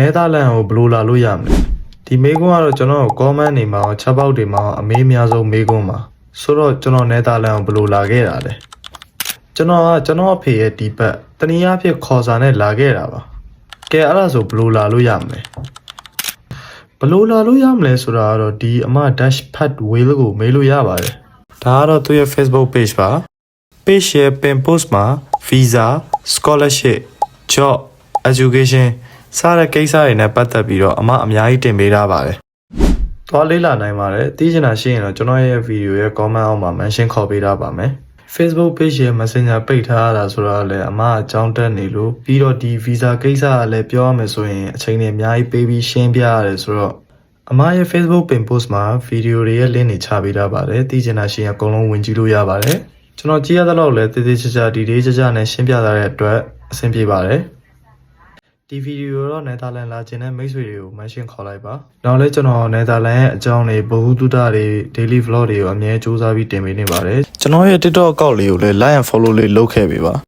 နဲသားလန်ကိုဘယ်လိုလာလို့ရမလဲဒီမေးခွန်းကတော့ကျွန်တော် comment တွေမှာချက်ပေါက်တွေမှာအမေးအများဆုံးမေးခွန်းပါဆိုတော့ကျွန်တော်နဲသားလန်ကိုဘယ်လိုလာခဲ့တာလဲကျွန်တော်ကကျွန်တော်အဖေရဲ့ဒီဘက်တနည်းအားဖြင့်ခေါ်စာနဲ့လာခဲ့တာပါကဲအဲ့ဒါဆိုဘယ်လိုလာလို့ရမလဲဘယ်လိုလာလို့ရမလဲဆိုတာကတော့ဒီအမ dash pad wheel ကိုမေးလို့ရပါတယ်ဒါကတော့သူ့ရဲ့ Facebook page ပါ page ရဲ့ pin post မှာ visa scholarship job education စတဲ့ကိစ္စတွေနဲ့ပတ်သက်ပြီးတော့အမအများကြီးတင်ပေးထားပါတယ်။သွားလေးလာနိုင်ပါတယ်။သိချင်တာရှိရင်တော့ကျွန်တော်ရဲ့ video ရဲ့ comment အောက်မှာ mention ခေါ်ပေးထားပါမယ်။ Facebook page ရဲ့ Messenger ပိတ်ထားရတာဆိုတော့လည်းအမအကြောင်းတက်နေလို့ပြီးတော့ဒီ visa ကိစ္စကလည်းပြောရမယ်ဆိုရင်အချိန်တွေအများကြီးပေးပြီးရှင်းပြရတယ်ဆိုတော့အမရဲ့ Facebook pin post မှာ video တွေရဲ့ link တွေချပေးထားပါတယ်။သိချင်တာရှိရင်အကုန်လုံးဝင်ကြည့်လို့ရပါတယ်။ကျွန်တော်ကြည့်ရတဲ့လောက်လည်းတေးသေးချာချာဒီလေးချာချာနဲ့ရှင်းပြထားတဲ့အတွက်အဆင်ပြေပါတယ်။ ဒီဗီဒီယိုတော့နယ်သာလန်လာခြင်းနဲ့မိတ်ဆွေတွေကို mention ခေါ်လိုက်ပါ။နောက်လဲကျွန်တော်နယ်သာလန်ရဲ့အကြောင်းတွေဗဟုသုတတွေ daily vlog တွေကိုအမြဲစူးစမ်းပြီးတင်ပေးနေပါတယ်။ကျွန်တော်ရဲ့ TikTok account လေးကိုလည်း like and follow လေးလုပ်ခဲ့ပေးပါ